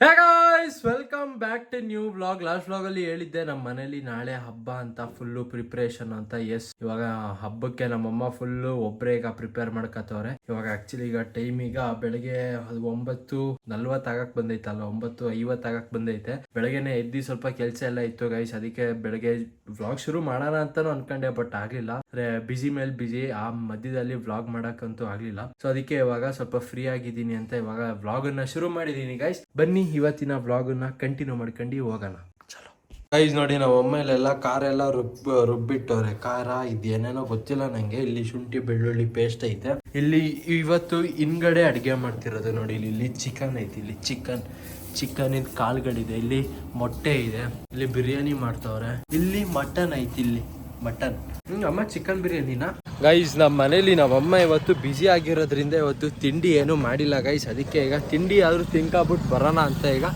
Hey guys back to new vlog last vlog ಅಲ್ಲಿ ಹೇಳಿದ್ದೆ ನಮ್ಮ ಮನೇಲಿ ನಾಳೆ ಹಬ್ಬ ಅಂತ ಫುಲ್ಲು ಪ್ರಿಪ್ರೇಷನ್ ಅಂತ. ಎಸ್ ಇವಾಗ ಹಬ್ಬಕ್ಕೆ ನಮ್ಮಮ್ಮ ಫುಲ್ಲು ಒಬ್ಬರೇ ಈಗ ಪ್ರಿಪೇರ್ ಮಾಡ್ಕತ್ತವ್ರೆ. ಇವಾಗ ಆಕ್ಚುಲಿ ಈಗ ಟೈಮ್ ಈಗ ಬೆಳಗ್ಗೆ ಒಂಬತ್ತು ಆಗಕ್ ಬಂದೈತಲ್ಲ ಒಂಬತ್ತು ಐವತ್ತು ಆಗಕ್ ಬಂದೈತೆ. ಬೆಳಗ್ಗೆನೆ ಎದ್ದಿ ಸ್ವಲ್ಪ ಕೆಲಸ ಎಲ್ಲ ಇತ್ತು ಗೈಸ್ ಅದಕ್ಕೆ ಬೆಳಗ್ಗೆ ವ್ಲಾಗ್ ಶುರು ಮಾಡೋಣ ಅಂತಾನು ಅನ್ಕೊಂಡೆ ಬಟ್ ಆಗ್ಲಿಲ್ಲ. ಬಿಸಿ ಮೇಲೆ ಬಿಸಿ ಆ ಮಧ್ಯದಲ್ಲಿ ವ್ಲಾಗ್ ಮಾಡಕ್ಕಂತೂ ಆಗ್ಲಿಲ್ಲ. ಸೊ ಅದಕ್ಕೆ ಇವಾಗ ಸ್ವಲ್ಪ ಫ್ರೀ ಆಗಿದ್ದೀನಿ ಅಂತ ಇವಾಗ ವ್ಲಾಗ್ ಅನ್ನ ಶುರು ಮಾಡಿದೀನಿ ಗೈಸ್ ಬನ್ನಿ, ಇವತ್ತಿನ ವ್ಲಾಗ್ ಅನ್ನ ಕಂಟಿನ್ಯೂ ಮಾಡ್ಕೊಂಡು ಹೋಗೋಣ. ಚಲೋ. ಗೈಸ್ ನೋಡಿ, ನಾವು ಒಮ್ಮೆಲೆಲ್ಲ ಕಾರೆಲ್ಲ ರುಬ್ ರುಬ್ಬಿಟ್ಟವ್ರೆ. ಖಾರ ಇದೇನೇನೋ ಗೊತ್ತಿಲ್ಲ ನಂಗೆ. ಇಲ್ಲಿ ಶುಂಠಿ, ಬೆಳ್ಳುಳ್ಳಿ ಪೇಸ್ಟ್ ಐತೆ. ಇಲ್ಲಿ ಇವತ್ತು ಹಿಂದ್ಗಡೆ ಅಡುಗೆ ಮಾಡ್ತಿರೋದು ನೋಡಿ. ಇಲ್ಲಿ ಇಲ್ಲಿ ಚಿಕನ್ ಐತಿ. ಇಲ್ಲಿ ಚಿಕನ್ ಚಿಕನ್ ಇದ್ ಕಾಳುಗಳಿದೆ ಇಲ್ಲಿ ಮೊಟ್ಟೆ ಇದೆ. ಇಲ್ಲಿ ಬಿರಿಯಾನಿ ಮಾಡ್ತವ್ರೆ. ಇಲ್ಲಿ ಮಟನ್ ಐತಿ ಇಲ್ಲಿ. ಮಟನ್ ಅಮ್ಮ ಚಿಕನ್ ಬಿರಿಯಾನಿನಾ? ಗೈಸ್ ನಮ್ಮ ಮನೇಲಿ ನಮ್ಮಮ್ಮ ಇವತ್ತು ಬ್ಯುಸಿ ಆಗಿರೋದ್ರಿಂದ ಇವತ್ತು ತಿಂಡಿ ಏನು ಮಾಡಿಲ್ಲ ಗೈಸ್ ಅದಕ್ಕೆ ಈಗ ತಿಂಡಿ ಆದ್ರೂ ತಿನ್ಕಾಬಿಟ್ಟು ಬರೋಣ ಅಂತ ಈಗ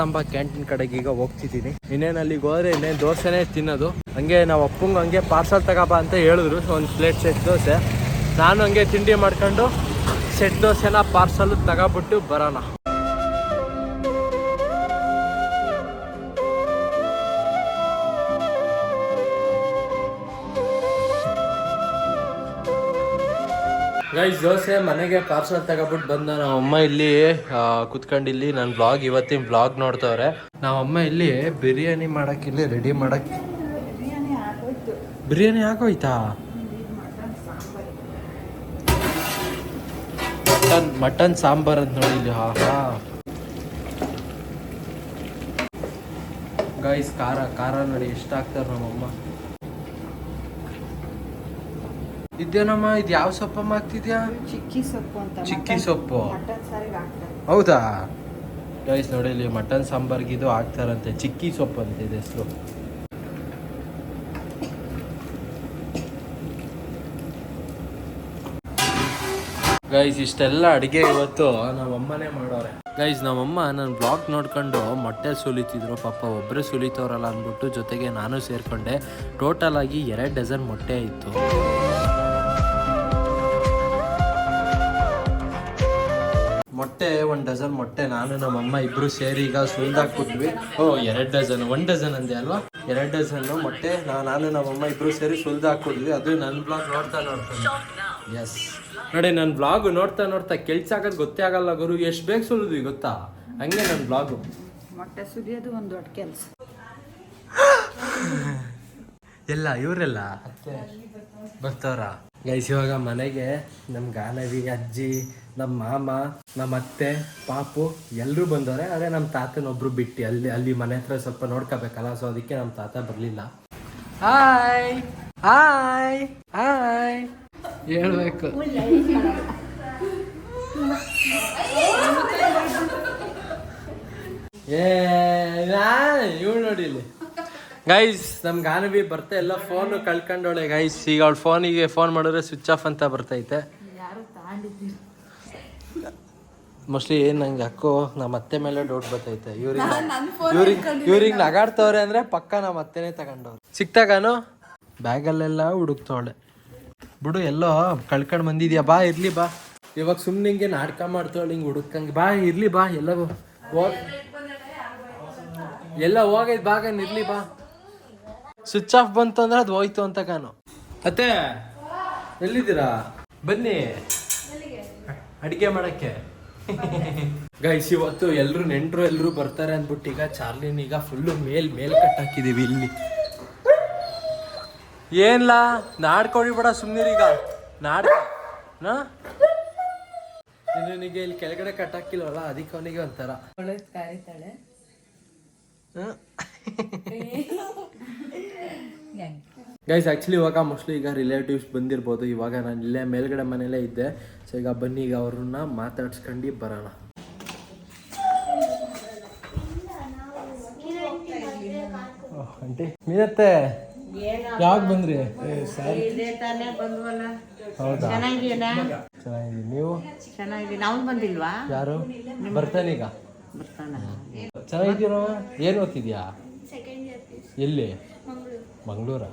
ನಮ್ಮ ಕ್ಯಾಂಟೀನ್ ಕಡೆಗೆ ಈಗ ಹೋಗ್ತಿದ್ದೀನಿ. ಇನ್ನೇನು ಅಲ್ಲಿಗೆ ಹೋದ್ರೆ ಇನ್ನೇನು ದೋಸೆನೇ ತಿನ್ನೋದು. ಹಂಗೆ ನಾವು ಅಪ್ಪಂಗೆ ಹಂಗೆ ಪಾರ್ಸಲ್ ತಗೋಬಾ ಅಂತ ಹೇಳಿದ್ರು. ಒಂದು ಪ್ಲೇಟ್ ಸೆಟ್ ದೋಸೆ. ನಾನು ಹಂಗೆ ತಿಂಡಿ ಮಾಡ್ಕೊಂಡು ಸೆಟ್ ದೋಸೆನ ಪಾರ್ಸಲ್ ತಗೋಬಿಟ್ಟು ಬರೋಣ. ಗೈಸ್ ದೋಸೆ ಮನೆಗೆ ಪಾರ್ಸಲ್ ತಗೊಬಿಟ್ಟು ಬಂದ ನಮ್ಮ ಅಮ್ಮ ಇಲ್ಲಿ ಕುತ್ಕೊಂಡು ಇಲ್ಲಿ. ನನ್ನ ಬ್ಲಾಗ್ ಇವತ್ತಿನ ಬ್ಲಾಗ್ ನೋಡ್ತವ್ರೆ. ನಮ್ಮ ಅಮ್ಮ ಇಲ್ಲಿ ಬಿರಿಯಾನಿ ಮಾಡಕ್ ಇಲ್ಲಿ ರೆಡಿ ಮಾಡಕ್ಕೆ ಬಿರಿಯಾನಿ ಆಗೋಯ್ತಾ? ಮಟನ್ ಮಟನ್ ಸಾಂಬಾರ್ ಅಂತ ನೋಡಿ ಇಲ್ಲಿ, ಹಾ ಹಾ. ಗೈಸ್ ಖಾರ ಖಾರ ನೋಡಿ, ಎಷ್ಟು ಹಾಕ್ತಾರ ನಮ್ಮಮ್ಮ. ಇದೇನಮ್ಮ ಇದು ಯಾವ ಸೊಪ್ಪಮ್ಮ ಹಾಕ್ತಿದ್ಯಾ ಚಿಕ್ಕಿ ಸೊಪ್ಪು ಅಂತ ಚಿಕ್ಕಿ ಸೊಪ್ಪು. ಮಟನ್ ಸಾರಿಗೆ ಹಾಕ್ತಾರೆ. ಹೌದಾ? ಗೈಸ್ ನೋಡಿ ಇಲ್ಲಿ ಮಟನ್ ಸಾಂಬಾರ್ಗೆ ಇದು ಹಾಕ್ತಾರಂತೆ. ಚಿಕ್ಕಿ ಸೊಪ್ಪು ಅಂತ ಇದೆ ಹೆಸರು. ಗೈಸ್ ಇಷ್ಟೆಲ್ಲ ಅಡಿಗೆ ಇವತ್ತು ನಮ್ಮಮ್ಮನೇ ಮಾಡೋರೆ. ಗೈಸ್ ನಮ್ಮಮ್ಮ ನನ್ನ ಬ್ಲಾಗ್ ನೋಡ್ಕೊಂಡು ಮೊಟ್ಟೆ ಸುಲಿತಿದ್ರು. ಪಾಪ ಒಬ್ಬರೇ ಸುಲಿತವ್ರಲ್ಲ ಅಂದ್ಬಿಟ್ಟು ಜೊತೆಗೆ ನಾನು ಸೇರ್ಕೊಂಡೆ. ಟೋಟಲ್ ಆಗಿ ಎರಡು ಡಜನ್ ಮೊಟ್ಟೆ ಇತ್ತು. ಮೊಟ್ಟೆ ಒನ್ ಡಜನ್ ಮೊಟ್ಟೆ ನಾನು ನಮ್ಮ ಅಮ್ಮ ಇಬ್ರು ಸೇರಿ ಈಗ ಸುಲ್ದಾಕ್ಬಿಟ್ವಿ ಓ ಎರಡು ಡಜನ್ ಒನ್ ಡಜನ್ ಅಂದೆ ಅಲ್ವಾ? ಎರಡು ಡಜನ್ ಮೊಟ್ಟೆ ನಾನು ನಮ್ಮಮ್ಮ ಇಬ್ರು ಸೇರಿ ಸುಲ್ದಾಕ್ಬಿಟ್ವಿ ಅದು ನನ್ನ ಬ್ಲಾಗ್ ನೋಡ್ತಾ ನೋಡ್ತಾ. ಎಸ್ ನೋಡಿ ನನ್ನ ಬ್ಲಾಗ್ ನೋಡ್ತಾ ನೋಡ್ತಾ ಕೆಲ್ಸ ಆಗೋದು ಗೊತ್ತೇ ಆಗಲ್ಲ ಗುರು. ಎಷ್ಟು ಬೇಗ ಸುಲಿದ್ವಿ ಗೊತ್ತಾ? ಹಂಗೆ ನನ್ನ ಬ್ಲಾಗು ಮೊಟ್ಟೆ ಸುಲಿಯೋದು ಒಂದು ದೊಡ್ಡ ಕೆಲಸ. ಎಲ್ಲ ಇವರೆಲ್ಲ? ಬರ್ತಾವ್ರ? ಗೈಸ್ ಇವಾಗ ಮನೆಗೆ ನಮ್ಮ ಗಾನವಿ, ಅಜ್ಜಿ ನಮ್ಮ ಮಾಮ ನಮ್ಮ ಅತ್ತೆ, ಪಾಪು ಎಲ್ಲರೂ ಬಂದವ್ರೆ. ಅದೇ ನಮ್ಮ ತಾತನೊಬ್ರು ಬಿಟ್ಟು. ಅಲ್ಲಿ ಅಲ್ಲಿ ಮನೆ ಹತ್ರ ಸ್ವಲ್ಪ ನೋಡ್ಕೋಬೇಕಲ್ಲ ಸೊ ಅದಕ್ಕೆ ನಮ್ಮ ತಾತ ಬರಲಿಲ್ಲ. ಹಾಯ್ ಹಾಯ್ ಹಾಯ್ ಹೇಳ್ಬೇಕು. ಏ ಇವಳು ನೋಡಿ ಇಲ್ಲಿ ಗೈಸ್ ನಮ್ ಗಾನವಿ ಬರ್ತಾ ಎಲ್ಲ ಫೋನ್ ಕಳ್ಕೊಂಡೋಳೆ ಗೈಸ್ ಈಗ ಅವಳ ಫೋನಿಗೆ ಫೋನ್ ಮಾಡಿದ್ರೆ ಸ್ವಿಚ್ ಆಫ್ ಅಂತ ಬರ್ತೈತೆ. ಮೋಸ್ಟ್ಲಿ ನಂಗೆ ಅಕ್ಕೋ ನಮ್ಮ ಅತ್ತೆ ಮೇಲೆ ಡೌಟ್ ಬರ್ತೈತೆ. ಇವ್ರಿಗೆ ಇವ್ರಿಗೆ ಇವ್ರಿಗೆ ನಗಾಡ್ತವ್ರೆ ಅಂದ್ರೆ ಪಕ್ಕ ನಮ್ಮ ಅತ್ತೆನೇ ತಗೊಂಡವ್ರು. ಸಿಕ್ತಾಗಾನು ಬ್ಯಾಗಲ್ಲೆಲ್ಲ ಹುಡುಕ್ತವಳೆ. ಬಿಡು ಎಲ್ಲೋ ಕಳ್ಕೊಂಡ್ ಬಂದಿದ್ಯಾ? ಬಾ ಇರ್ಲಿ ಬಾ. ಇವಾಗ ಸುಮ್ಮನೆ ಹಿಂಗೆ ನಾಟಕ ಮಾಡ್ತವಳು ಹಿಂಗೆ ಹುಡುಕಂಗೆ ಬಾ ಇರ್ಲಿ ಬಾ ಎಲ್ಲ ಹೋಗ್ ಎಲ್ಲ ಹೋಗೈತ್ ಬಾಗ ಇರ್ಲಿ ಬಾ. ಸ್ವಿಚ್ ಆಫ್ ಬಂತು ಅಂದ್ರೆ ಅದು ಹೋಯ್ತು ಅಂತ ಕಾನು ಅತ್ತೆ ಎಲ್ಲಿದ್ದೀರಾ? ಬನ್ನಿ. ಅಡಿಗೆ ಮಾಡಕ್ಕೆ. ಗೈಸ್ ಇವತ್ತು ಎಲ್ಲರೂ ನೆಂಟರು ಎಲ್ಲರೂ ಬರ್ತಾರೆ ಅಂದ್ಬಿಟ್ಟು ಈಗ ಚಾರ್ಲಿನ್ ಈಗ ಫುಲ್ಲು ಮೇಲ್ ಮೇಲ್ ಕಟ್ ಹಾಕಿದೀವಿ ಇಲ್ಲಿ. ಏನ್ಲಾ? ನಾಡ್ಕೊಡಿಬೇಡ ಸುಮ್ನಿರೀಗ ನಾಡ್ ನಾ? ನಿನಗೆ ಇಲ್ಲಿ ಕೆಳಗಡೆ ಕಟ್ ಹಾಕಿಲ್ವಲ್ಲ ಅದಕ್ಕೆ ಅವನಿಗೆ ಒಂಥರ. ಗೈಸ್ ಆ್ಯಕ್ಚುಲಿ ಇವಾಗ ಮೋಸ್ಟ್ಲಿ ಈಗ ರಿಲೇಟಿವ್ಸ್ ಬಂದಿರ್ಬೋದು. ಇವಾಗ ನಾನು ಇಲ್ಲೇ ಮೇಲ್ಗಡೆ ಮನೇಲೇ ಇದ್ದೆ. ಸೊ ಈಗ ಬನ್ನಿ ಈಗ ಅವ್ರನ್ನ ಮಾತಾಡ್ಸ್ಕೊಂಡು ಬರೋಣ. ಆಂಟಿ. ಮೀನತ್ತೆ ಯಾವಾಗ ಬಂದ್ರಿ? ಬಂದ್ವಲ್ಲ. ಹೌದಾ? ಚೆನ್ನಾಗಿದ್ದೀನಿ. ನೀವು? ಚೆನ್ನಾಗಿದೆ ಅವ್ನು ಬಂದಿಲ್ವಾ? ಯಾರು? ಬರ್ತಾನೆ ಈಗ. ಚೆನ್ನಾಗಿದ್ದೀರೋ? ಏನು ಓದ್ತಿದ್ಯಾ? ಎಲ್ಲಿ? ಮಂಗಳೂರಾ?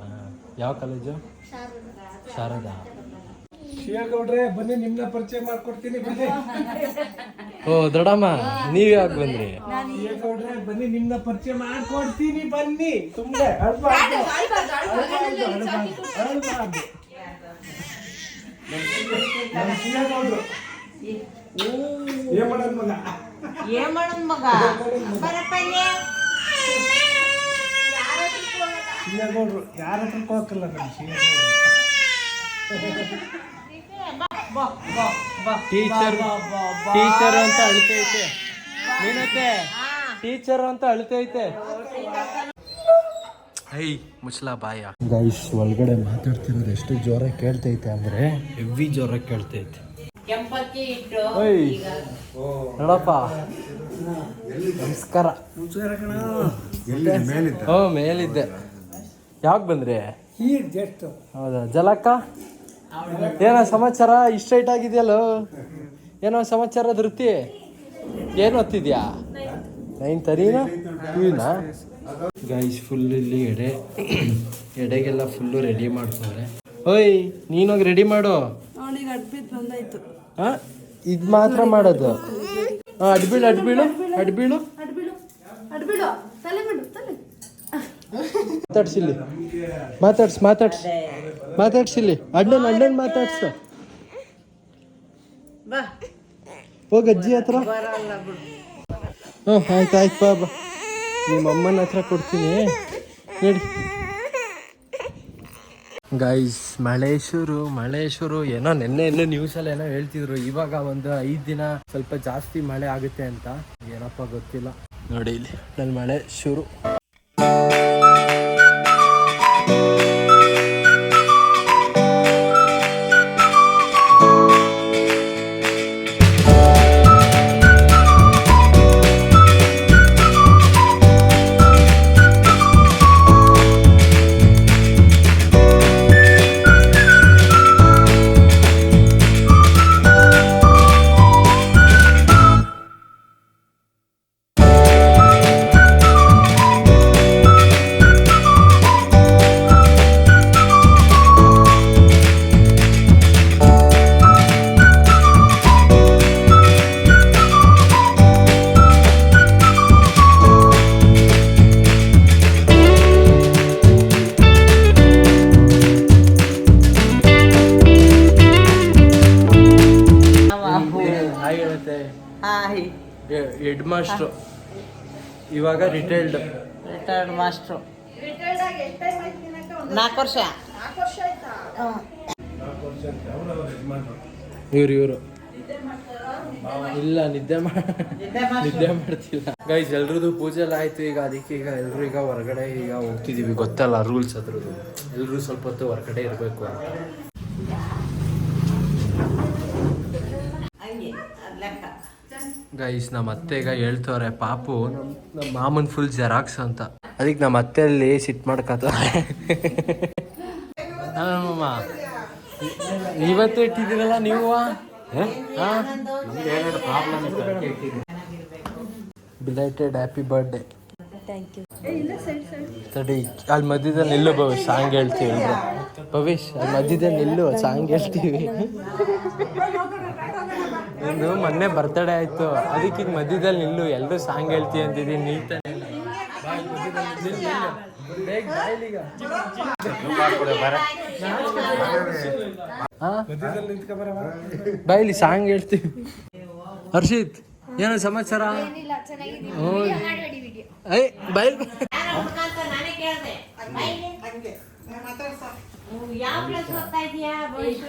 ಯಾವ ಕಾಲೇಜು? ಶಾರದಾ. ಶಿವಗೌಡ್ರೆ ಬನ್ನಿ ನಿಮ್ನ ಪರಿಚಯ ಮಾಡ್ಕೊಡ್ತೀನಿ ಬನ್ನಿ. ಓ ದೊಡಮ್ಮ ನೀವ್ ಯಾಕೆ ಬಂದ್ರಿ? ಬನ್ನಿ ನಿಮ್ನ ಪರಿಚಯ ಮಾಡ್ಕೊಡ್ತೀನಿ ಬನ್ನಿ. ತುಂಬಾ. ನಮ್ ಏನ್ ಮಾಡೋದ್ ಮಗ. ಏನ್ ಮಾಡೋದ್ ಮಗ? ಬರಪ್ಪ ಸಿಂಹಗೌಡ್ರು ಯಾರ ಹತ್ರ ಹೋಗಲ್ಲ ನಮ್ ಸಿಂಹಗೌಡ್ರು ಬಾ, ಬಾ, ಬಾ. ಟೀಚರ್ ಟೀಚರ್ ಅಂತ ಅಳ್ತೈತೆ. ನೀನತ್ತೆ ಟೀಚರ್ ಅಂತ ಅಳ್ತೈತೆ. ಐ ಮುಚ್ಚಲ ಬಾಯ. ಗೈಸ್ ಒಳಗಡೆ ಮಾತಾಡ್ತಿರೋದು ಎಷ್ಟು ಜೋರಾಗಿ ಕೇಳ್ತೈತೆ ಅಂದ್ರೆ ಹೆವಿ ಜೋರಾಗಿ ಕೇಳ್ತೈತೆ. ನೋಡಪ್ಪ. ನಮಸ್ಕಾರ. ಹ್ಞೂ ಮೇಲಿದ್ದೆ. ಯಾವಾಗ ಬಂದ್ರಿ? ಈಗ ಜಸ್ಟ್. ಹೌದಾ? ಜಲಕ್ಕ? ಏನೋ ಸಮಾಚಾರ? ಇಷ್ಟ ಹೈಟ್ ಆಗಿದೆಯಲ್ಲೋ? ಏನೋ ಸಮಾಚಾರ ಧೃತಿ ಏನು ಓದ್ತಿದ್ಯಾ? ನೈನ್ ತರೀನಾ ಟೂನಾ ಗೈಸ್ ಫುಲ್ ಇಲ್ಲಿ ಎಡೆ ಎಡೆಗೆಲ್ಲ ಫುಲ್ಲು ರೆಡಿ ಮಾಡ್ತಾರೆ ಓಯ್ ನೀನೋಗಿ ರೆಡಿ ಮಾಡು. ಹಾಂ ಇದು ಮಾತ್ರ ಮಾಡೋದು. ಹಾಂ ಅಡ್ಬೀಳು ಅಡ್ಬೀಳು ಅಡ್ಬೀಳು. ಮಾತಾಡ್ಸಿಲ್ಲಿ ಮಾತಾಡ್ಸ್ ಮಾತಾಡ್ಸ್. ಮಾತಾಡ್ಸಿಲ್ಲಿ ಅಣ್ಣನ್ ಅಣ್ಣನ್ ಮಾತಾಡ್ಸ. ಬಾ. ಹೋಗ್ ಅಜ್ಜಿ ಹತ್ರ. ಹ್ಞೂ ಆಯ್ತು ಆಯ್ತು ಬಾ ಬಾ. ನಿಮ್ಮ ಅಮ್ಮನ ಹತ್ರ ಕೊಡ್ತೀನಿ. ಹೇಳಿ ಗೈಸ್ ಮಳೇಶ್ವರು ಮಳೇಶ್ವರು ಮಳೆ ಏನೋ ನಿನ್ನೆ ನ್ಯೂಸ್ ನ್ಯೂಸಲ್ಲಿ ಏನೋ ಹೇಳ್ತಿದ್ರು. ಇವಾಗ ಒಂದು ಐದು ದಿನ ಸ್ವಲ್ಪ ಜಾಸ್ತಿ ಮಳೆ ಆಗುತ್ತೆ ಅಂತ. ಏನಪ್ಪ ಗೊತ್ತಿಲ್ಲ. ನೋಡಿ ಇಲ್ಲಿ ನನ್ನ ಮಳೆ ಶುರು ಹೆಡ್ ಮಾಸ್ಟ್ರು ಇವಾಗ ರಿಟೈರ್ಡ್ ರಿಟೈರ್ಡ್ ಮಾಸ್ಟ್ರು ನಾಲ್ಕು ವರ್ಷ. ಇವ್ರು ಇವರು. ಇಲ್ಲ ನಿದ್ದೆ ಮಾಡ ನಿದ್ದೆ ಮಾಡ್ತಿಲ್ಲ. ಗೈಸ್ ಎಲ್ರದ್ದು ಪೂಜೆ ಎಲ್ಲ ಆಯ್ತು. ಈಗ ಅದಕ್ಕೆ ಈಗ ಎಲ್ರು ಈಗ ಹೊರಗಡೆ ಈಗ ಹೋಗ್ತಿದೀವಿ. ಗೊತ್ತಲ್ಲ ರೂಲ್ಸ್ ಅದ್ರದ್ದು. ಎಲ್ರು ಸ್ವಲ್ಪ ಹೊತ್ತು ಹೊರಗಡೆ ಇರಬೇಕು ಅಂತ. ಗೈಸ್ ನಮ್ಮ ಅತ್ತೆಗ ಹೇಳ್ತವ್ರೆ ಪಾಪು ನಮ್ಮ ನಮ್ಮ ಮಾಮನ್ ಫುಲ್ ಜೆರಾಕ್ಸ್ ಅಂತ. ಅದಕ್ಕೆ ನಮ್ಮ ಅತ್ತೆಯಲ್ಲಿ ಸಿಟ್ ಮಾಡ್ಕತ್ತವ್ರೆ ಮಾಮ. ಇವತ್ತು ಇಟ್ಟಿದ್ದೀರಲ್ಲ ನೀವು? ಬಿಲೈಟೆಡ್ ಹ್ಯಾಪಿ ಬರ್ಡೇ ತಡಿ ಅಲ್ಲಿ ಮಧ್ಯದಲ್ಲಿ ನಿಲ್ಲು ಭವಿಷ್ ಸಾಂಗ್ ಹೇಳ್ತೀವಿ. ಭವಿಷ್ ಅಲ್ಲಿ ಮಧ್ಯದಲ್ಲಿ ನಿಲ್ಲು ಸಾಂಗ್ ಹೇಳ್ತೀವಿ. ನಿಂದು ಮೊನ್ನೆ ಬರ್ತಡೇ ಆಯ್ತು. ಅದಕ್ಕೆ ಈಗ ಮಧ್ಯದಲ್ಲಿ ನಿಲ್ಲು ಎಲ್ಲರೂ ಸಾಂಗ್ ಹೇಳ್ತೀವಿ ಅಂತಿದ್ದೀನಿ ನೀತಾನೆ. ಬಾಯ್ಲಿ ಸಾಂಗ್ ಹೇಳ್ತೀವಿ. ಹರ್ಷಿತ್. ಏನೋ ಸಮಾಚಾರ. ಐ ಇದೀಯಾ ಭವಿಷ್ಯ.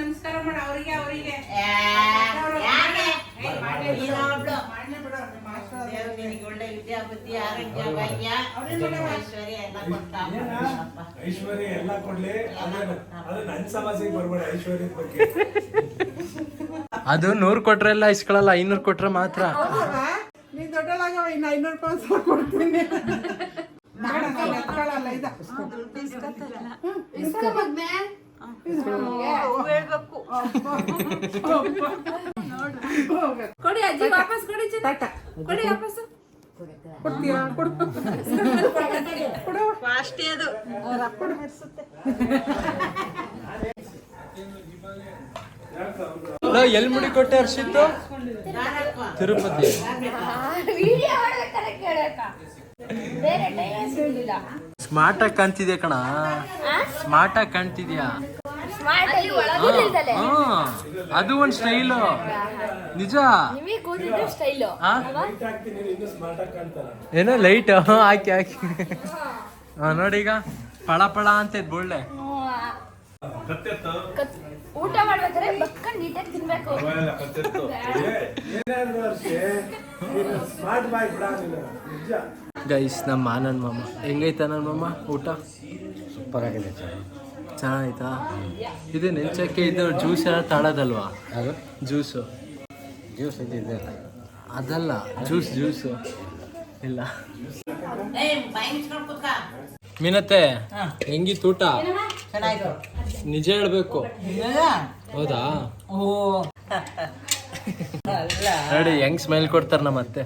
ನಮಸ್ಕಾರ ಮಾಡ ಅವರಿಗೆ ಅಂದ್ಕೊಂಡಿದ್ನಲ್ಲ ಆರೋಗ್ಯ ಭಾಗ್ಯ ಐಶ್ವರ್ಯ ಎಲ್ಲ ಐಶ್ವರ್ಯ ಎಲ್ಲ ಕೊಡ್ಲಿ. ಅದು ನನ್ ಸಮಸ್ಯೆಗೆ ಬರ್ಬೇಡ ಐಶ್ವರ್ಯದ ಬಗ್ಗೆ. ಅದು ನೂರ್ ಕೊಟ್ರೆ ಎಲ್ಲ ಇಸ್ಕೊಳಲ್ಲ ಐನೂರ್ ಕೊಟ್ರೆ ಮಾತ್ರ. ನೀನ್ ದೊಡ್ಡಲಾಗವ ಇನ್ನು ಐನೂರು ರೂಪಾಯಿ ಕೊಡ್ತೀನಿ. ಕೊಡಿ ಅಜ್ಜಿ ವಾಪಸ್ ಕೊಡಿ ಚಿನ್ನ. ಕೊಡಿ ವಾಪಸ್. ಕೊಡ್ತೀಯಾ? ಕೊಡು. ಕೊಡು. ಅಷ್ಟೇ ಅದು. ಅವ್ರ ಅಪ್ಪನ ಮೆರ್ಸುತ್ತೆ. ಎಲ್ಲಿ ಮುಡಿ ಕೊಟ್ಟೆ ಹರ್ಷಿತ್ತು ತಿರುಪತಿ. ಸ್ಮಾರ್ಟ್ ಆಗಿ ಕಾಣ್ತಿದ್ಯಾ ಕಣ? ಸ್ಮಾರ್ಟ್ ಆಗಿ ಕಾಣ್ತಿದ್ಯಾ? ಅದು ಒಂದ್ ಸ್ಟೈಲ್. ನಿಜ? ಏನ ಕೂದಿದ್ರೆ ಸ್ಟೈಲು. ಆ? ಹಾಕ್ತೀನಿ ಇನ್ನು ಸ್ಮಾರ್ಟ್ ಆಗಿ ಕಾಣ್ತಾರ ಏನೋ ಲೈಟ್ ಹಾಕಿ ಹಾಕಿ. ಹಾ ನೋಡಿ ಈಗ ಪಳ ಪಳ ಅಂತ ಇದ್ ಬೊಳ್ಳೆ. ಊಟ ಮಾಡ್ಬೇಕಾದ್ರೆ ಬಕ್ಕೊಂಡ್ ನೀಟಾಗಿ ತಿನ್ಬೇಕು. ಗೈಸ್ ನಮ್ಮ ಆನಂದ್ ಮಾಮ. ಹೆಂಗೈತ ನನ್ನ ಮಾಮ ಊಟ? ಸೂಪರ್ ಆಗಿದೆ ಚೆನ್ನಾಯ್ತಾ ಇದು ನೆಂಚಕ್ಕೆ ಇದು ಜ್ಯೂಸ್ ಎಲ್ಲ ತಾಳೋದಲ್ವಾ? ಅದು? ಜ್ಯೂಸು ಜ್ಯೂಸ್ ಇದೆ ಅದಲ್ಲ ಜ್ಯೂಸ್ ಜ್ಯೂಸು ಇಲ್ಲ. ಮೀನತ್ತೆ ಹೆಂಗಿತ್ತು ಊಟ? ಚೆನ್ನಾಯ್ತು ನಿಜ ಹೇಳ್ಬೇಕು. ಹೌದಾ? ಓ ಅಲ್ಲ ನೋಡಿ ಹೆಂಗ್ ಸ್ಮೈಲ್ ಕೊಡ್ತಾರ ನಮ್ಮ ಅತ್ತೆ?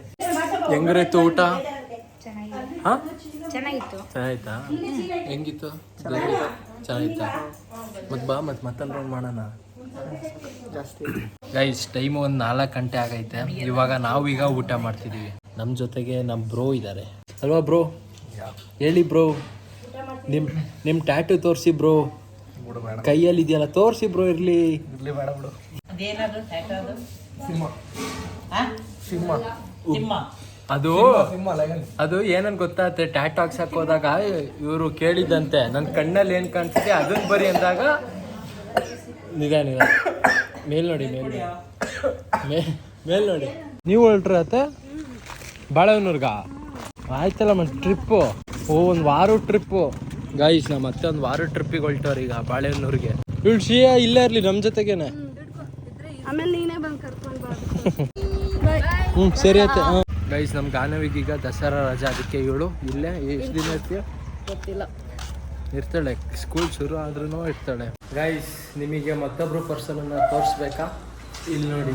ಹೆಂಗಿರೈತು ಊಟ? ಹಾ? ಚೆನ್ನಾಗಿತ್ತು. ಚೆನ್ನಾಯ್ತಾ ಹೆಂಗಿತ್ತು? ಚೆನ್ನಾಗಿತ್ತಾ. ಮತ್ ಬಾ ಮತ್ತೆ ಮತ್ತೊಂದು ರೌಂಡ್ ಮಾಡೋಣ ಗೈಸ್ ಟೈಮ್ ಒಂದು ನಾಲ್ಕು ಗಂಟೆ ಆಗೈತೆ. ಇವಾಗ ನಾವು ಈಗ ಊಟ ಮಾಡ್ತಿದೀವಿ. ನಮ್ಮ ಜೊತೆಗೆ ನಮ್ಮ ಬ್ರೋ ಇದ್ದಾರೆ ಅಲ್ವಾ ಬ್ರೋ? ಹೇಳಿ ಬ್ರೋ. ನಿಮ್ ನಿಮ್ ಟ್ಯಾಟು ತೋರಿಸಿ ಬ್ರೋ. ಕೈಯಲ್ಲಿ ಇದೆಯಲ್ಲ ತೋರಿಸಿ ಬ್ರೋ ಇರ್ಲಿ. ಟ್ಯಾಟೂ ಅದು ಆ? ಸಿಂಹ. ಸಿಂಹ. ಅದು ಅದು ಏನನ್ ಗೊತ್ತಾಗುತ್ತೆ ಟ್ಯಾಟಾಕ್ಸ್ ಹಾಕೋದಾಗ ಹೋದಾಗ ಇವರು ಕೇಳಿದಂತೆ ನನ್ನ ಕಣ್ಣಲ್ಲಿ ಏನ್ ಕಾಣ್ತಿದೆ ಅದನ್ನ ಬರಿ ಅಂದಾಗ ನಿಧಾನ ನಿಧಾನ. ಮೇಲ್ ನೋಡಿ ಮೇಲ್ ನೋಡಿ. ಮೇಲ್ ನೋಡಿ. ನೀವು ಹೊರಟ್ರ ಅತ್ತೆ? ಬಾಳೆಹೊನ್ನೂರ್ಗ? ಆಯ್ತಲ್ಲ ಮತ್ತೆ ಟ್ರಿಪ್ಪು ಓ ಒಂದು ವಾರ ಟ್ರಿಪ್ಪು ಗಾಯ್ಸ್ ನಮ್ಮ ಮತ್ತೆ ಒಂದು ವಾರ ಟ್ರಿಪ್ಪಿಗೆ ಹೊಲ್ಟವ್ರ ಈಗ ಬಾಳೆಹೊನ್ನೂರಿಗೆ. ಇವಳು ಶಿಯ ಇಲ್ಲೇ ಇರ್ಲಿ ನಮ್ಮ ಜೊತೆಗೇನೆ. ಹ್ಞೂ ಸರಿ ಆಯ್ತು. ಗೈಸ್ ನಮ್ಮ ಗಾನವಿಗೆ ಈಗ ದಸರಾ ರಜಾ ಅದಕ್ಕೆ ಇವಳು ಇಲ್ಲೇ ಎಷ್ಟು ದಿನ ಇರ್ತೀಯ? ಗೊತ್ತಿಲ್ಲ. ಇರ್ತಾಳೆ ಸ್ಕೂಲ್ ಶುರು ಆದ್ರೂ ಇರ್ತಾಳೆ. ಗೈಸ್ ನಿಮಗೆ ಮತ್ತೊಬ್ರು ಪರ್ಸನನ್ನು ತೋರಿಸ್ಬೇಕಾ? ಇಲ್ಲಿ ನೋಡಿ.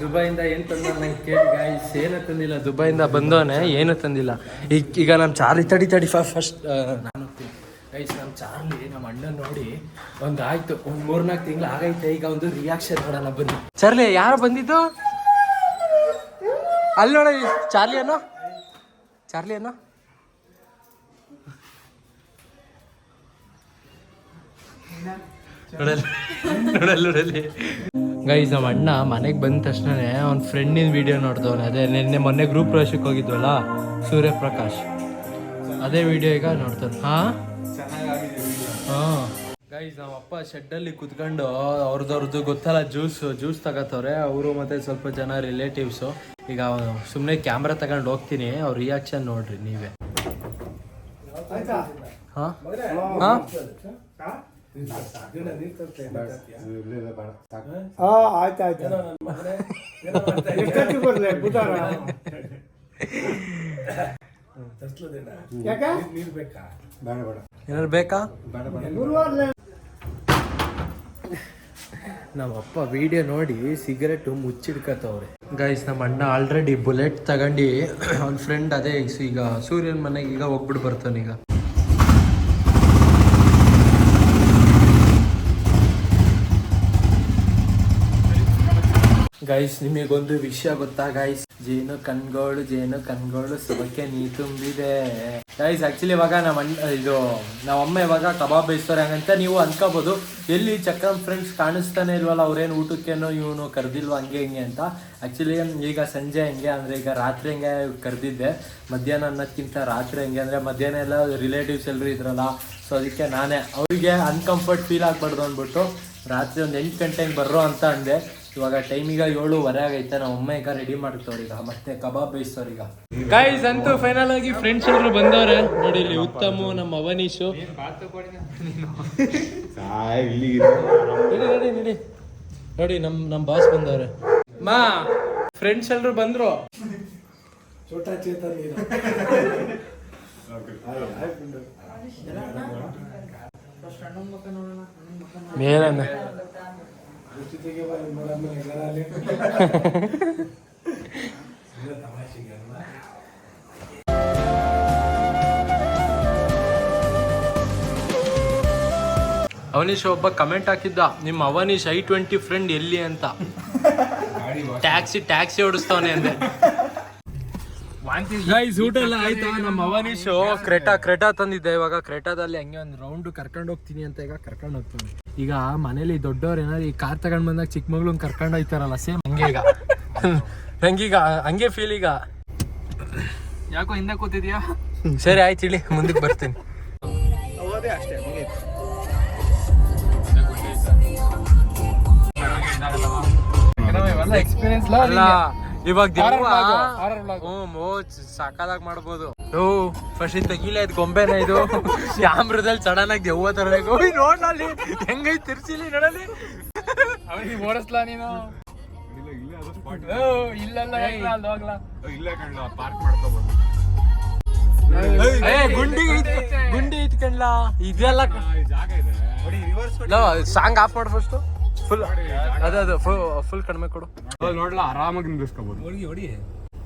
ದುಬೈಯಿಂದ ಏನು ತಂದ ನಂಗೆ ಕೇಳಿ ಗಾಯ್ಸ್ ಏನು ತಂದಿಲ್ಲ ದುಬೈಯಿಂದ ಬಂದವನೆ ಏನು ತಂದಿಲ್ಲ. ಈಗ ಈಗ ನಮ್ಮ ಚಾರ್ಲಿ ತಡಿ ತಡಿ ಫಸ್ಟ್ ನಾನು ಗೈಸ್ ನಮ್ಮ ಚಾರ್ಲಿ ನಮ್ಮ ಅಣ್ಣ ನೋಡಿ ಒಂದು ಆಯ್ತು ಒಂದು ಮೂರ್ನಾಲ್ಕು ತಿಂಗಳು ಆಗೈತೆ ಈಗ ಒಂದು ರಿಯಾಕ್ಷನ್ ನೋಡೋಣ ಬನ್ನಿ. ಚಾರ್ಲಿ ಯಾರು ಬಂದಿದ್ದು? ಅಲ್ಲಿ ನೋಡ ಚಾರ್ಲಿ ಅನ್ನ. ಚಾರ್ಲಿ ಅನ್ನ. ನೋಡಲ್ಲ ನೋಡಲ್ಲ ನೋಡಲ್ಲಿ. ಗೈಸ್ ನಮ್ಮ ಅಣ್ಣ ಮನೆಗೆ ಬಂದ ತಕ್ಷಣನೇ ಅವ್ನ ಫ್ರೆಂಡಿನ ವಿಡಿಯೋ ನೋಡಿದವನು. ಅದೇ ನಿನ್ನೆ ಮೊನ್ನೆ ಗ್ರೂಪ್ ಪ್ರವೇಶಕ್ಕೆ ಹೋಗಿದ್ವಲ್ಲ ಸೂರ್ಯಪ್ರಕಾಶ್. ಅದೇ ವಿಡಿಯೋ ಈಗ ನೋಡ್ತಾನೆ. ಹಾ? ಹಾಂ. ಗೈಸ್ ನಮ್ಮ ಅಪ್ಪ ಶೆಡ್ಡಲ್ಲಿ ಕುತ್ಕೊಂಡು ಅವ್ರದ್ದವ್ರದ್ದು ಗೊತ್ತಲ್ಲ ಜ್ಯೂಸ್ ಜ್ಯೂಸ್ ತಗೋತವ್ರೆ ಅವರು ಮತ್ತೆ ಸ್ವಲ್ಪ ಜನ ರಿಲೇಟಿವ್ಸು ಈಗ ಸುಮ್ಮನೆ ಕ್ಯಾಮ್ರಾ ತಗೊಂಡು ಹೋಗ್ತೀನಿ. ಅವ್ರ ರಿಯಾಕ್ಷನ್ ನೋಡ್ರಿ ನೀವೇ. ಹಾಂ? ಹಾಂ? ನೀರ್ ಬೇಕಾ? ಬೇಡ ಬೇಡ. ಏನಾದ್ರು ಬೇಕಾ? ಬೇಡ ಬೇಡ. ನಮ್ಮ ಅಪ್ಪ ವಿಡಿಯೋ ನೋಡಿ ಸಿಗರೆಟ್ ಮುಚ್ಚಿಡ್ಕತ್ತವ್ರೆ. ಗೈಸ್ ನಮ್ಮ ಅಣ್ಣ ಆಲ್ರೆಡಿ ಬುಲೆಟ್ ತಗೊಂಡಿ ಅವ್ನ ಫ್ರೆಂಡ್ ಅದೇ ಈಗ ಸೂರ್ಯನ ಮನೆಗೆ ಈಗ ಹೋಗ್ಬಿಟ್ಟು ಬರ್ತಾನೀಗ ಗೈಸ್ ನಿಮಗೊಂದು ವಿಷಯ ಗೊತ್ತಾ ಗೈಸ್ ಜೇನು ಕಣ್ಗಳು ಜೇನು ಕಣ್ಗಳು ಸುಖಕ್ಕೆ ನೀ ತುಂಬಿದೆ. ಗೈಸ್ ಆಕ್ಚುಲಿ ಇವಾಗ ನಮ್ಮ ಇದು, ನಮ್ಮ ಅಮ್ಮ ಇವಾಗ ಕಬಾಬ್ ಬೇಯಿಸ್ತಾರೆ ಹಂಗಂತ ನೀವು ಅನ್ಕೋಬಹುದು ಎಲ್ಲಿ ಚಕ್ರಮ್ ಫ್ರೆಂಡ್ಸ್ ಕಾಣಿಸ್ತಾನೆ ಇಲ್ವಲ್ಲ, ಅವ್ರೇನು ಊಟಕ್ಕೇನೋ ಇವನು ಕರೆದಿಲ್ವ, ಹಂಗೆ ಹಿಂಗೆ ಅಂತ. ಆಕ್ಚುಲಿ ಈಗ ಸಂಜೆ ಹಂಗೆ, ಅಂದ್ರೆ ಈಗ ರಾತ್ರಿ ಹಂಗೆ ಕರೆದಿದ್ದೆ. ಮಧ್ಯಾಹ್ನ ಅನ್ನೋದಕ್ಕಿಂತ ರಾತ್ರಿ ಹಂಗೆ, ಅಂದ್ರೆ ಮಧ್ಯಾಹ್ನ ಎಲ್ಲ ರಿಲೇಟಿವ್ಸ್ ಎಲ್ಲರೂ ಇದ್ರಲ್ಲ ಸೊ ಅದಕ್ಕೆ ನಾನೇ ಅವರಿಗೆ ಅನ್ಕಂಫರ್ಟ್ ಫೀಲ್ ಆಗ್ಬಾರ್ದು ಅಂದ್ಬಿಟ್ಟು ರಾತ್ರಿ ಒಂದು ಎಂಟು ಗಂಟೆಗೆ ಬರ್ರೋ ಅಂತ ಅಂದೆ. ಇವಾಗ ಟೈಮ್ ಈಗ ಏಳುವರೆ ಆಗೈತೆ ನಾವು ಒಮ್ಮೆ ಈಗ ರೆಡಿ ಮಾಡ್ತವ್ರ ಈಗ. ಮತ್ತೆ ಕಬಾಬ್ ಬೇಯಿಸ್ತವ್ರೀಗ ಗೈಸ್ ಅಂತೂ ಫೈನಲ್ ಆಗಿ ಫ್ರೆಂಡ್ಸ್ ಎಲ್ಲರೂ ಬಂದವ್ರೆ. ನೋಡಿ ಇಲ್ಲಿ ಉತ್ತಮ ನಮ್ಮ ಅವನೀಶು. ನಡಿ ನೋಡಿ ನೋಡಿ. ನೋಡಿ ನಮ್ ನಮ್ ಬಾಸ್ ಬಂದವ್ರೆ. ಮಾ ಫ್ರೆಂಡ್ಸ್ ಎಲ್ಲರೂ ಬಂದ್ರು? ಮೇಲನ್ನ ಕುಸ್ತಿಗೆ ಅಲ್ಲಿ. ಅವನೀಶ್ ಒಬ್ಬ ಕಮೆಂಟ್ ಹಾಕಿದ್ದ ನಿಮ್ಮ ಅವನೀಶ್ ಐ ಟ್ವೆಂಟಿ ಫ್ರೆಂಡ್ ಎಲ್ಲಿ ಅಂತ? ಟ್ಯಾಕ್ಸಿ ಟ್ಯಾಕ್ಸಿ ಓಡಿಸ್ತಾವನೆ ಅಂದೆ. ಊಟ ಆಯ್ತಾ? ನಮ್ಮ ಅವನೀಶ್ ಕ್ರೆಟಾ ಕ್ರೆಟಾ ತಂದಿದ್ದೆ. ಇವಾಗ ಕ್ರೆಟಾದಲ್ಲಿ ಹಂಗೆ ಒಂದು ರೌಂಡ್ ಕರ್ಕೊಂಡು ಹೋಗ್ತೀನಿ ಅಂತ ಈಗ ಕರ್ಕೊಂಡು ಹೋಗ್ತಾನೆ ಈಗ ಮನೇಲಿ ದೊಡ್ಡವ್ರು ಏನಾದ್ರು ಈ ಕಾರ್ ತಗೊಂಡ್ ಬಂದಾಗ ಚಿಕ್ಕ ಮಗಳನ್ನ ಕರ್ಕೊಂಡು ಹೋಯ್ತಾರಲ್ಲ ಸೇಮ್ ಹಂಗೆ ಈಗ. ನಂಗೀಗ ಹಂಗೆ ಫೀಲ್ ಈಗ. ಯಾಕೋ ಹಿಂದೆ ಕೂತಿದ್ಯಾ? ಸರಿ ಆಯ್ತು ಇಳಿ ಮುಂದಕ್ಕೆ ಬರ್ತೀನಿ. ಎಕ್ಸ್ಪೀರಿಯನ್ಸ್ ಅಲ್ಲ ಇವಾಗ ದೆವ್ವ? horror vlog. ಹ್ಞೂ ಮೋ ಸಾಕಾದಾಗ ಮಾಡ್ಬೋದು. ಓ ಫಸ್ಟ್ ಇದು ತೆಗಿಲ ಇದು ಗೊಂಬೆನ ಇದು. ಯಾಂಬ್ರದಲ್ಲಿ ಸಡನ್ ಆಗಿ ದೆವ್ವ ತರಬೇಕು. ನೋಡ್ನಲ್ಲಿ ಹೆಂಗೈತೆ ತಿರ್ಸಿಲಿ ನೋಡಲಿ ಅವನಿಗೆ ಓಡಿಸ್ಲಾ ನೀನು? ಓ, ಇಲ್ಲಲ್ಲ ಇಲ್ಲ ಅಲ್ಲಿ ಹೋಗ್ಲಾ. ಏ ಗುಂಡಿ ಐತ್- ಗುಂಡಿ ಇಟ್ಕೊಂಡ್ಲ ಇದೆಲ್ಲ ಸಾಂಗ್ ಆಫ್ ಮಾಡು ಫಸ್ಟ್ ಫುಲ್ ಅದೇ ಅದು ಫುಲ್ ಕಡಿಮೆ ಕೊಡು. ನೋಡ್ಲಾ ಆರಾಮಾಗಿ ನಿಂದಿಸ್ಕೋಬಹುದು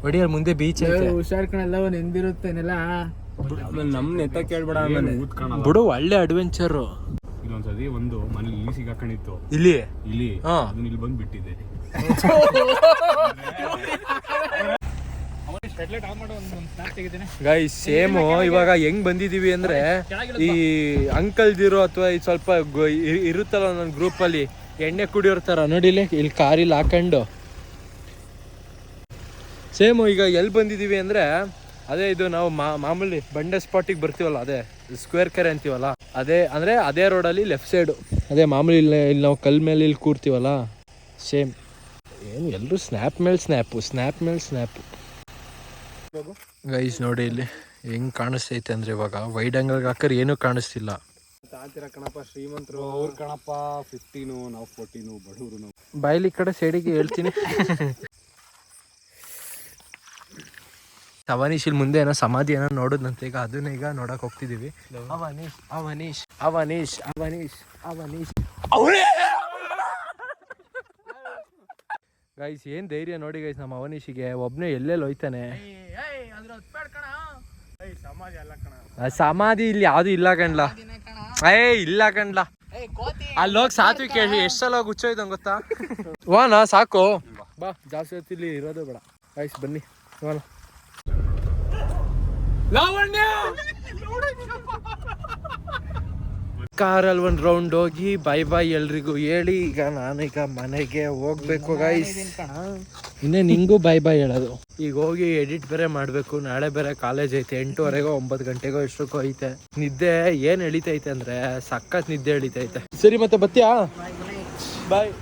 ಒಡಿಯರ್ ಮುಂದೆ ಬೀಚ್ ಐತೆ. ಹುಷಾರ್ ಕಣಲ್ಲ ನೆಂದಿರುತ್ತೆ ಎಂದಿರುತ್ತೇನೆಲ್ಲ ನಮ್ ನೆತ್ತ ಕೇಳ್ಬೇಡ ಬಿಡು ಒಳ್ಳೆ ಅಡ್ವೆಂಚರ್ ಇಲ್ಲೊಂದ್ಸತಿ ಒಂದು ಮನೆ ಇಲ್ಲಿ ಸಿಗಾಕೊಂಡಿತ್ತು ಇಲ್ಲಿ? ಇಲ್ಲಿ. ಹಾ. ಅದನ್ನ ಇಲ್ಲಿ ಬಂದು ಬಿಟ್ಟಿದೆ ಸ್ಪೆಟ್ಲೈಟ್ ಆನ್ ಮಾಡೋ ಒಂದು ಸ್ನಾಪ್ ತೆಗಿತೀನಿ ಗೈ ಸೇಮು ಇವಾಗ ಹೆಂಗ್ ಬಂದಿದೀವಿ ಅಂದ್ರೆ ಈ ಅಂಕಲ್ದಿರೋ ಅಥವಾ ಈ ಸ್ವಲ್ಪ ಇರುತ್ತಲ್ಲ ನನ್ನ ಗ್ರೂಪ್ ಅಲ್ಲಿ ಎಣ್ಣೆ ಕುಡಿಯೋರ್ತಾರ ನೋಡಿಲಿ ಇಲ್ಲಿ ಕಾರಿಲ್ ಹಾಕೊಂಡು. ಸೇಮು ಈಗ ಎಲ್ಲಿ ಬಂದಿದ್ದೀವಿ ಅಂದರೆ ಅದೇ ಇದು ನಾವು ಮಾ- ಮಾಮೂಲಿ ಬಂಡೆ ಸ್ಪಾಟಿಗೆ ಬರ್ತೀವಲ್ಲ ಅದೇ ಸ್ಕ್ವೇರ್ ಕೆರೆ ಅಂತೀವಲ್ಲ ಅದೇ ಅಂದರೆ ಅದೇ ರೋಡಲ್ಲಿ ಲೆಫ್ಟ್ ಸೈಡು ಅದೇ ಮಾಮೂಲಿ ಇಲ್ಲಿ ಇಲ್ಲಿ ನಾವು ಕಲ್ ಮೇಲೆ ಇಲ್ಲಿ ಕೂರ್ತೀವಲ್ಲ ಸೇಮ್ ಏನು ಎಲ್ಲರೂ ಸ್ನ್ಯಾಪ್ ಮೇಲೆ ಸ್ನ್ಯಾಪು ಸ್ನ್ಯಾಪ್ ಮೇಲೆ ಸ್ನ್ಯಾಪು ಗೈಸ್ ನೋಡಿ ಇಲ್ಲಿ ಹೆಂಗೆ ಕಾಣಿಸ್ತೈತೆ ಅಂದರೆ ಇವಾಗ ವೈಡ್ ಆ್ಯಂಗಲ್ಗೆ ಹಾಕರ್ ಏನೂ ಕಾಣಿಸ್ತಿಲ್ಲ. ತಾತಿರ ಕಣಪ್ಪ ಶ್ರೀಮಂತರು. ಅವ್ರ ಕಣಪ್ಪ ಫಿಫ್ಟೀನು ನಾವು ಫೋರ್ಟೀನು ಬಡವರು ಬಾಯ್ಲಿ ಕಡೆ ಸೈಡಿಗೆ ಹೇಳ್ತೀನಿ. ಅವನೀಶ್ ಮುಂದೆ ಏನೋ ಸಮಾಧಿ ಏನೋ ನೋಡುದಂತೆ ಈಗ ಅದನ್ನ ಈಗ ನೋಡಕ್ ಹೋಗ್ತಿದೀವಿ. ಅವನೀಶ್ ಅವನೀಶ್ ಅವನೀಶ್ ಅವನೀಶ್ ಅವನೀಶ್. ಅವನೇ! ಗೈಸ್ ಏನ್ ಧೈರ್ಯ ನೋಡಿ ಗೈಸ್ ನಮ್ಮ ಅವನೀಶಿಗೆ. ಒಬ್ನೇ ಎಲ್ಲೆಲ್ಲಿ ಹೋಯ್ತಾನೆ? ಸಮಾಧಿ ಇಲ್ಲಿ ಯಾವ್ದು ಇಲ್ಲ ಕಣ್ಲ. ಏ, ಇಲ್ಲ ಕಣ್ಲ. ಅಲ್ಲಿ ಹೋಗಿ ಸಾತ್ವಿ ಕೇಳಿ, ಎಷ್ಟು ಸಲ ಹೋಗಿ ಹುಚ್ಚೋಯ್ತಂಗ್ ಗೊತ್ತಾ? ವಾನ, ಸಾಕು. ಬಾ, ಜಾಸ್ತಿ ಇಲ್ಲಿ ಇರೋದು ಬೇಡ. ಗೈಸ್ ಬನ್ನಿ. ವಾನ. ಕಾರಲ್ಲಿ ಒಂದು ರೌಂಡ್ ಹೋಗಿ ಬೈ ಬಾಯ್ ಎಲ್ರಿಗೂ ಹೇಳಿ ಈಗ ನಾನೀಗ ಮನೆಗೆ ಹೋಗ್ಬೇಕು ಗಾಯ್ಸ್ ಇನ್ನೇ ನಿಂಗೂ ಬೈ ಬಾಯ್ ಹೇಳೋದು. ಈಗ ಹೋಗಿ ಎಡಿಟ್ ಬೇರೆ ಮಾಡಬೇಕು ನಾಳೆ ಬೇರೆ ಕಾಲೇಜ್ ಐತೆ ಎಂಟೂವರೆಗೋ ಒಂಬತ್ತು ಗಂಟೆಗೋ ಎಷ್ಟಕ್ಕೋ ಐತೆ. ನಿದ್ದೆ ಏನು ಎಳಿತೈತೆ ಅಂದ್ರೆ ಸಖತ್ ನಿದ್ದೆ ಎಳಿತೈತೆ. ಸರಿ ಮತ್ತೆ ಬತ್ತಿಯಾ ಬಾಯ್